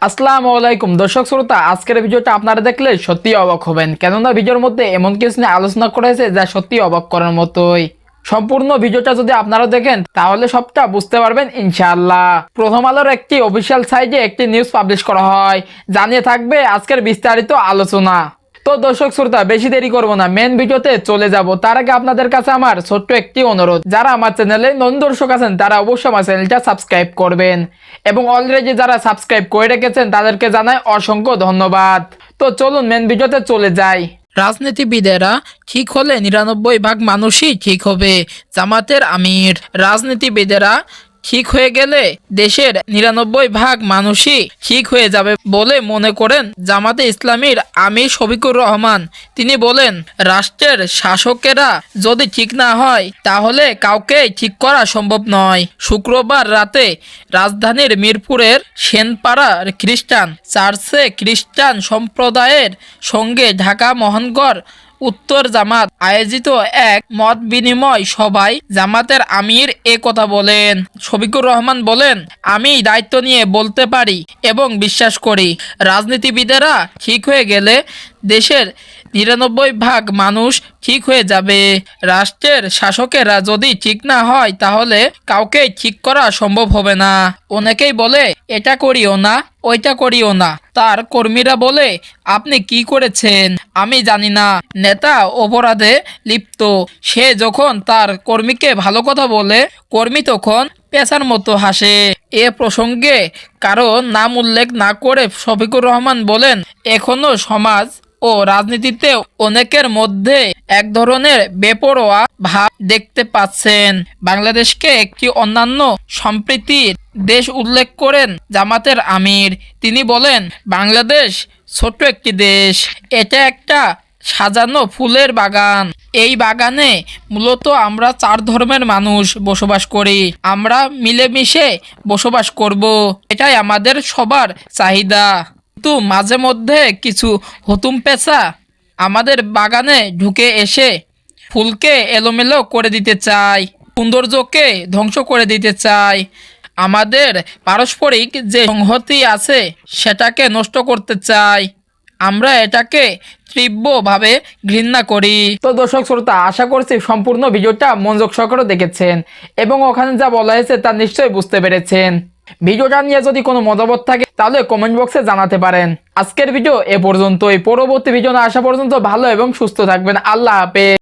আসসালামু আলাইকুম। দর্শক শ্রোতা, আজকের ভিডিওটা আপনারা দেখলে সত্যি অবাক হবেন। কেননা ভিডিওর মধ্যে এমন কিছু নিয়ে আলোচনা করেছে যা সত্যি অবাক করার মতোই। সম্পূর্ণ ভিডিওটা যদি আপনারা দেখেন, তাহলে সবটা বুঝতে পারবেন, ইনশাআল্লাহ। প্রথম আলোর একটি অফিসিয়াল সাইটে একটি নিউজ পাবলিশ করা হয়। জানিয়ে থাকবে আজকের বিস্তারিত আলোচনা। তো দর্শক শ্রোতা, বেশি দেরি করব না। মেন ভিডিওতে চলে যাব। তার আগে আপনাদের কাছে আমার ছোট্ট একটি অনুরোধ। যারা আমার চ্যানেলে নতুন দর্শক আছেন, তারা অবশ্যই আমার চ্যানেলটা সাবস্ক্রাইব করবেন। এবং অলরেডি যারা সাবস্ক্রাইব করে রেখেছেন, তাদেরকে জানাই অসংখ্য ধন্যবাদ। তো চলুন মেন ভিডিওতে চলে যাই। রাজনীতিবিদেরা ঠিক হলে নিরানব্বই ভাগ মানুষই ঠিক হবে, জামাতের আমির। রাজনীতিবিদেরা ঠিক হয়ে গেলে দেশের নিরানব্বই ভাগ মানুষই ঠিক হয়ে যাবে বলে মনে করেন জামাতে ইসলামীর আমির শফিকুর রহমান। তিনি বলেন, রাষ্ট্রের শাসকেরা যদি ঠিক না হয়, তাহলে কাউকে ঠিক করা সম্ভব নয়। শুক্রবার রাতে রাজধানীর মিরপুরের সেনপাড়ার খ্রিস্টান চার্চে খ্রিস্টান সম্প্রদায়ের সঙ্গে ঢাকা মহানগর উত্তর জামাত আয়োজিত এক মত বিনিময় সভায় জামাতের আমির এ কথা বলেন। শফিকুর রহমান বলেন, আমি দায়িত্ব নিয়ে বলতে পারি এবং বিশ্বাস করি। রাজনীতিবিদেরা ঠিক হয়ে গেলে দেশের নিরানব্বই ভাগ মানুষ ঠিক হয়ে যাবে। রাষ্ট্রের শাসকেরা যদি ঠিক না হয় তাহলে কাউকে ঠিক করা সম্ভব হবে না। অনেকেই বলে, এটা করিও না। ওইটা করিও না। তার কর্মীরা বলে, আপনি কি করেছেন? আমি জানি না। নেতা অপরাধে লিপ্ত। সে যখন তার কর্মীকে ভালো কথা বলে, কর্মী তখন পেশার মতো হাসে। এ প্রসঙ্গে কারও নাম উল্লেখ না করে শফিকুর রহমান বলেন, এখনও সমাজ ও রাজনীতিতে অনেকের মধ্যে এক ধরনের বেপরোয়া ভাব দেখতে পাচ্ছেন। বাংলাদেশকে একটি অন্যান্য সম্প্রীতির দেশ উল্লেখ করেন জামাতের আমির। তিনি বলেন, বাংলাদেশ ছোট্ট একটি দেশ। এটা একটা সাজানো ফুলের বাগান। এই বাগানে মূলত আমরা চার ধর্মের মানুষ বসবাস করি। আমরা মিলেমিশে বসবাস করব। এটাই আমাদের সবার চাহিদা। কিন্তু মাঝে মধ্যে কিছু হুতুম পেঁচা আমাদের বাগানে ঢুকে এসে ফুলকে এলোমেলো করে দিতে চাই সৌন্দর্যকে ধ্বংস করে দিতে চাই আমাদের পারস্পরিক যে সংহতি আছে, সেটাকে নষ্ট করতে চাই আমরা এটাকে তীব্রভাবে ঘৃণা করি। তো দর্শক শ্রোতা, আশা করছি সম্পূর্ণ ভিডিওটা মনোযোগ সহকারে দেখেছেন এবং ওখানে যা বলা হয়েছে তা নিশ্চয়ই বুঝতে পেরেছেন। ভিডিওটা নিয়ে যদি কোনো মতামত থাকে তাহলে কমেন্ট বক্সে জানাতে পারেন। আজকের ভিডিও এ পর্যন্তই। পরবর্তী ভিডিও না আসা পর্যন্ত ভালো এবং সুস্থ থাকবেন। আল্লাহ হাফেজ।